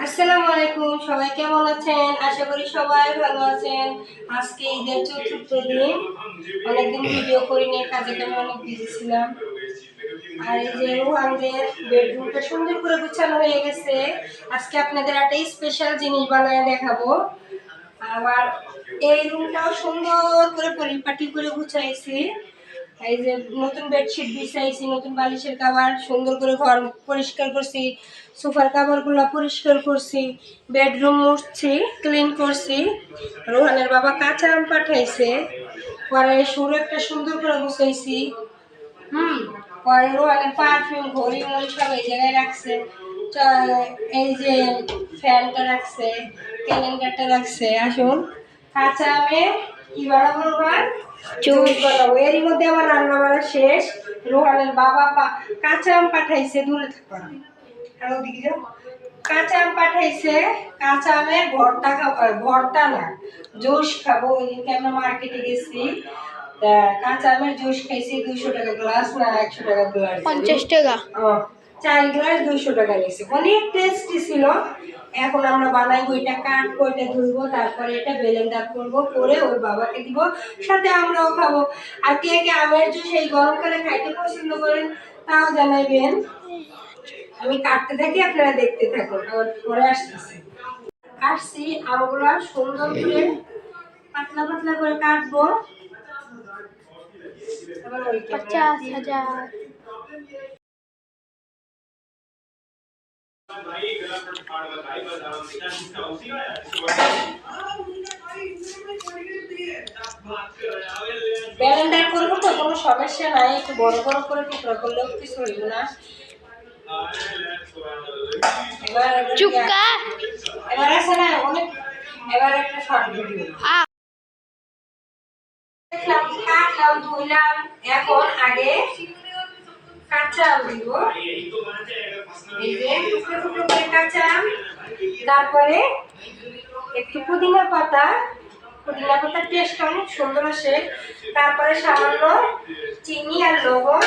আসসালামু আলাইকুম, সবাই কেমন আছেন? আশা করি সবাই ভালো আছেন। আজকে ঈদের চতুর্থ দিন। অনেকদিন ভিডিও করিনি, কাজে কামে অনেক বিজি ছিলাম। আর এই যে রুহানদের বেডরুমটা সুন্দর করে গুছানো হয়ে গেছে। আজকে আপনাদের একটা স্পেশাল জিনিস বানায় দেখাবো। আবার এই রুমটাও সুন্দর করে পরিপাটি করে গুছাইছি। এই যে নতুন বেডশিট বিছাইছি, নতুন বালিশের কাভার সুন্দর করে ঘর পরিষ্কার করছি, সোফার কাভারগুলো পরিষ্কার করছি বেডরুম মুছছি ক্লিন করছি। রোহানের বাবা কাঁচা আম পাঠাইছে, পরে সুর একটা সুন্দর করে গুছাইছি। হুম, পরে রোহানের পারফিউম ঘড়ি মড়ি সব এই জায়গায় রাখছে। এই যে ফ্যানটা রাখছে ক্যালেন্ডারটা রাখছে, আসুন। কাঁচা আমে কি বানাবো রোহান জুস বানাবো এরই মধ্যে আমার রান্না বান্না শেষ। রোহানের বাবা কাঁচা আম পাঠাইছে দূরে থাকো আর ওদিকে যাও। কাঁচা আম পাঠাইছে কাঁচা আমের ভর্তা খাব ভর্তা না জুস খাব। ওই দিনকে আমরা মার্কেটে গেছি কাঁচা আমের জুস খাইছি দুশো টাকা গ্লাস না একশো টাকা গ্লাস পঞ্চাশ টাকা। চার গ্লাস দুইশো টাকা নিয়েছে। অনেক টেস্টি ছিল। এখন আমরা বানাই ওইটা কাটবো এটা ধুলবো তারপরে এটা বেলেন্ডার করব করে ওর বাবাকে দিব। সাথে আমরাও খাব। আর কে কে আমের জুস এই গরমকালে খাইতে পছন্দ করেন তাও জানাইবেন। আমি কাটতে থাকি আপনারা দেখতে থাকুন। আবার পরে আসতেছি। কাটছি আমগুলা সুন্দর করে পাতলা পাতলা করে কাটবো। আবার ওই ব্যালেন্ডার করব তো কোনো সমস্যা নাই একটু বড় বড় করে টুকরা করলেও কিছু হইব না। এবার এবার- চুক্কা এবার আছে না অনেক এবার একটা শর্ট ভিডিও। দেখলাম কাটলাম ধুইলাম এখন আগে কাঁচা আম দিব এই যে কাঁচা আম। তারপরে একটু পুদিনা পাতা। পুদিনা পাতার টেস্ট অনেক সুন্দর আসে। তারপরে সামান্য চিনি আর লবণ।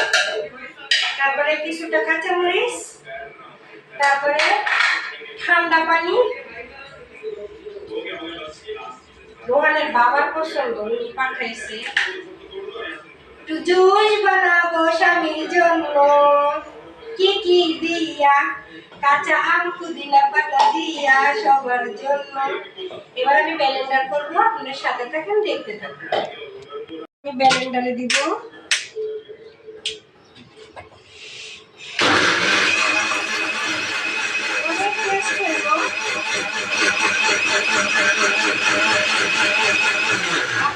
তারপরে কিছুটা কাঁচামরিচ। তারপরে ঠান্ডা পানি। রোহানের বাবার পছন্দ পাঠাইছে। একটু জুস বানাবো স্বামীর জন্য। কি কি দিয়া কাঁচা আম, পুদিনা পাতা দিয়া সবার জন্য। এবার আমি ব্যালেন্ডার করব আপনাদের সাথে থাকেন, দেখতে থাকুন। আমি ব্যালেন্ডারে দিব। অনেক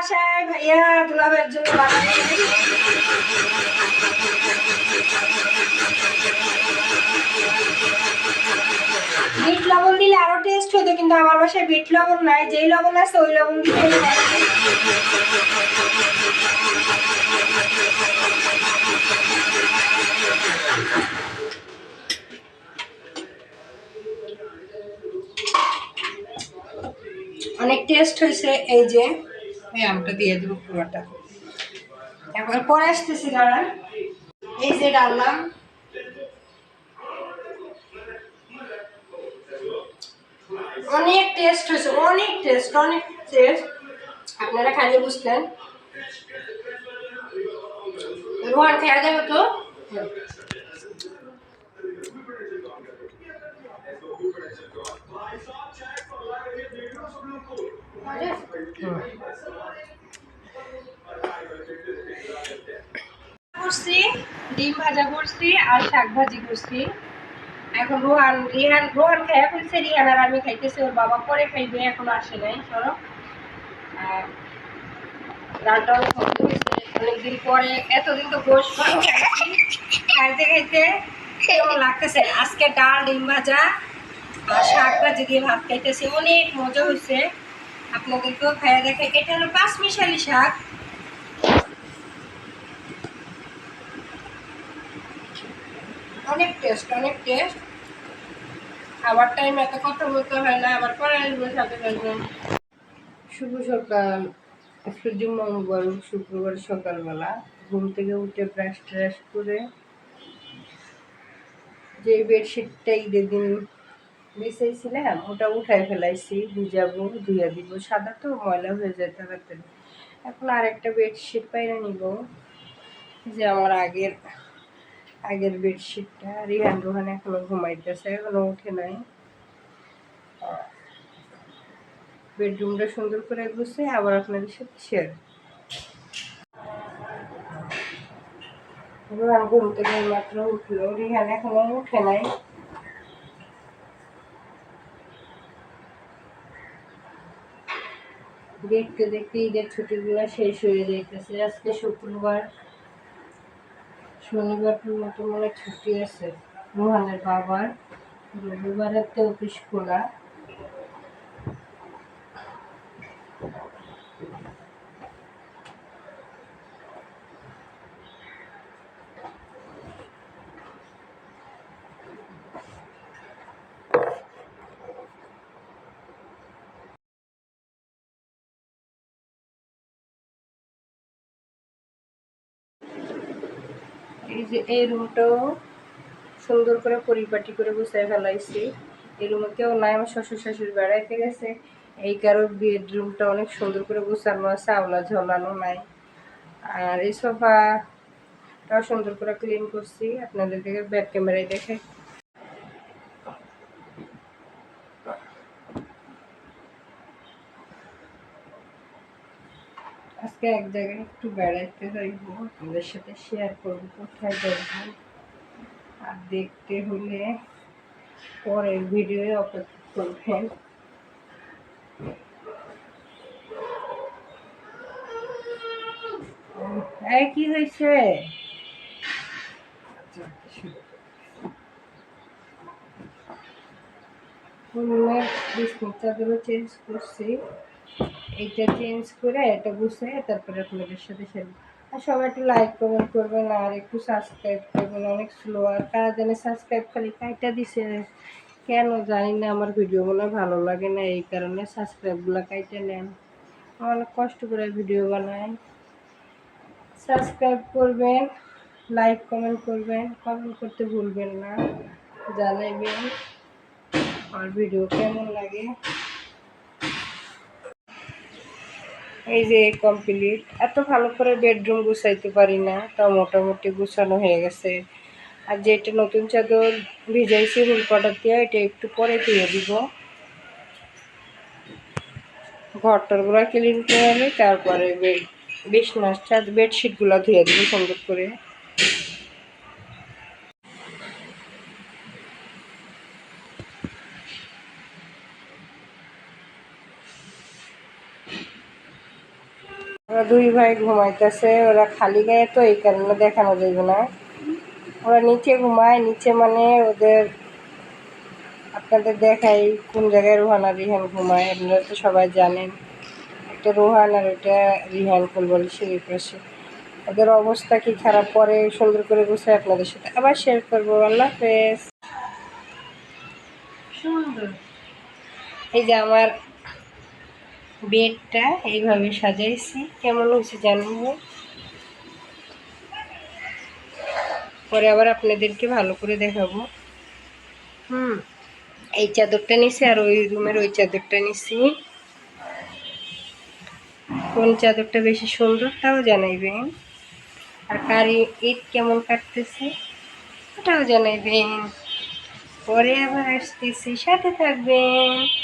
বাসায় ভাইয়া দুলাবের জন্য বিট লবণ দিলে আরও টেস্ট হতো, কিন্তু আমার বাসায় বিট লবণ নাই, যেই লবণ আছে ওই লবণ দিতে অনেক টেস্ট হয়েছে এই যে। এই আমটা দিয়ে দেবো পুরোটা। এবার পরে আসতেছি, দাঁড়ান। এই যে ডাললাম অনেক টেস্ট হয়েছে, অনেক টেস্ট অনেক টেস্ট আপনারা খাইলে বুঝলেন। রোহান খেয়া যাবে তো। করছি ডিম ভাজা করছি আর শাক ভাজি করছি। এখন রোহান, রিহান, রোহান খাইয়া ফেলছে, রিহান আর আমি খাইতেছি, ওর বাবা পরে খাইবে, এখন আসে নাই সরব ডালটা অনেকদিন পরে, এতদিন তো গোশ খাইছি। খাইতে খাইতে কেমন লাগতেছে? আজকে ডাল, ডিম ভাজা আর শাক ভাজি দিয়ে ভাত খাইতেছি, অনেক মজা হয়েছে। আপনাদেরকেও খাইয়া দেখে এটা হলো পাঁচ মিশালি শাক। অনেক টেস্ট অনেক টেস্ট খাবার টাইম এত কথা বলতে হয় না, আবার পরে আসব সাথে থাকবেন শুভ সকাল। সূর্য মঙ্গল শুক্রবার সকালবেলা। ঘুম থেকে উঠে ব্রাশ ট্রাশ করে যে বেডশিটটা ঈদের দিন বিছাইছিলাম, ওটা উঠাই ফেলাইছি, ভিজাবো ধুয়ে দিব। সাদা তো, ময়লা হয়ে যায় তাড়াতাড়ি। এখন আর একটা বেডশিট পাইরে নিব, যে আমার আগের আগের বেডশিটটা রিহান রোহান এখনও ঘুমাইতেছে, এখনও উঠে নাই। বেডরুমটা সুন্দর করে গুছে আবার আপনাদের সাথে শেয়ার রোহান ঘুম থেকে মাত্র উঠল, রিহান এখনও উঠে নাই। দেখতে দেখতে ঈদের ছুটিগুলো শেষ হয়ে যাইতেছে। আজকে শুক্রবার। শনিবারটার মতো মনে ছুটি আছে। রোহানের বাবার। রবিবারের তো অফিস খোলা। এই যে এই রুমটাও সুন্দর করে পরিপাটি করে গুছাই ফেলাইছি। এই রুমে কেউ নাই, আমার শ্বশুর শাশুড়ি বেড়াইতে গেছে। এই কারও বেডরুমটা অনেক সুন্দর করে গুছানো আছে, আওলা ঝোলানো নাই। আর এই সোফাটাও সুন্দর করে ক্লিন করছি। আপনাদেরকে ব্যাক ক্যামেরায় দেখে আজকে এক জায়গায় একটু বেড়াইতে যাইব আপনাদের সাথে শেয়ার করব কোথায় যাইব। আর দেখতে হলে পরের ভিডিও অপেক্ষা করবেন কি হয়েছে? চেঞ্জ করছি। এইটা চেঞ্জ করে এটা বুঝে তারপরে আপনাদের সাথে শেয়ার আর সবাই একটু লাইক কমেন্ট করবেন আর একটু সাবস্ক্রাইব করবেন, অনেক স্লো আর কারা জানে সাবস্ক্রাইব খালি কাইটা দিছে? কেন জানি না, আমার ভিডিও মনে ভালো লাগে না, এই কারণে সাবস্ক্রাইবগুলো কাইটে নেন। অনেক কষ্ট করে ভিডিও বানাই সাবস্ক্রাইব করবেন লাইক কমেন্ট করবেন কমেন্ট করতে ভুলবেন না। জানাইবেন আর ভিডিও কেমন লাগে। এই যে কমপ্লিট এত ভালো করে বেডরুম গুছাইতে পারি না, তাও মোটামুটি গুছানো হয়ে গেছে। আর যেটা নতুন চাদর ভিজাইছি হুল পাটার দিয়ে, এটা একটু পরে দিয়ে দিব। ঘরটরগুলো ক্লিন করে আমি, তারপরে বিছনার চাদ বেডশিটগুলো ধুয়ে দিব সুন্দর করে। ওরা দুই ভাই ঘুমাইতেছে ওরা খালি গায়ে তো এই কারণে দেখানো যাবে না। ওরা নিচে ঘুমায় নিচে মানে ওদের আপনাদের দেখাই কোন জায়গায় রোহান আর রিহান ঘুমায় আপনারা তো সবাই জানেন। একটা রোহান আর ওইটা রিহান ফুল বলে সিঁড়ির পাশে ওদের অবস্থা কি খারাপ? পরে সুন্দর করে বসে আপনাদের সাথে আবার শেয়ার করব। আল্লাহ হাফেজ। সুন্দর। এই যে আমার বেডটা এইভাবে সাজাইছি। কেমন হয়েছে জানব? পরে আবার আপনাদেরকে ভালো করে দেখাবো। হুম, এই চাদরটা নিছি আর ওই রুমের ওই চাদরটা নিছি। কোন চাদরটা বেশি সুন্দর তাও জানাইবেন। আর কার ঈদ কেমন কাটতেছে ওটাও জানাইবেন। পরে আবার আসতেছি, সাথে থাকবেন।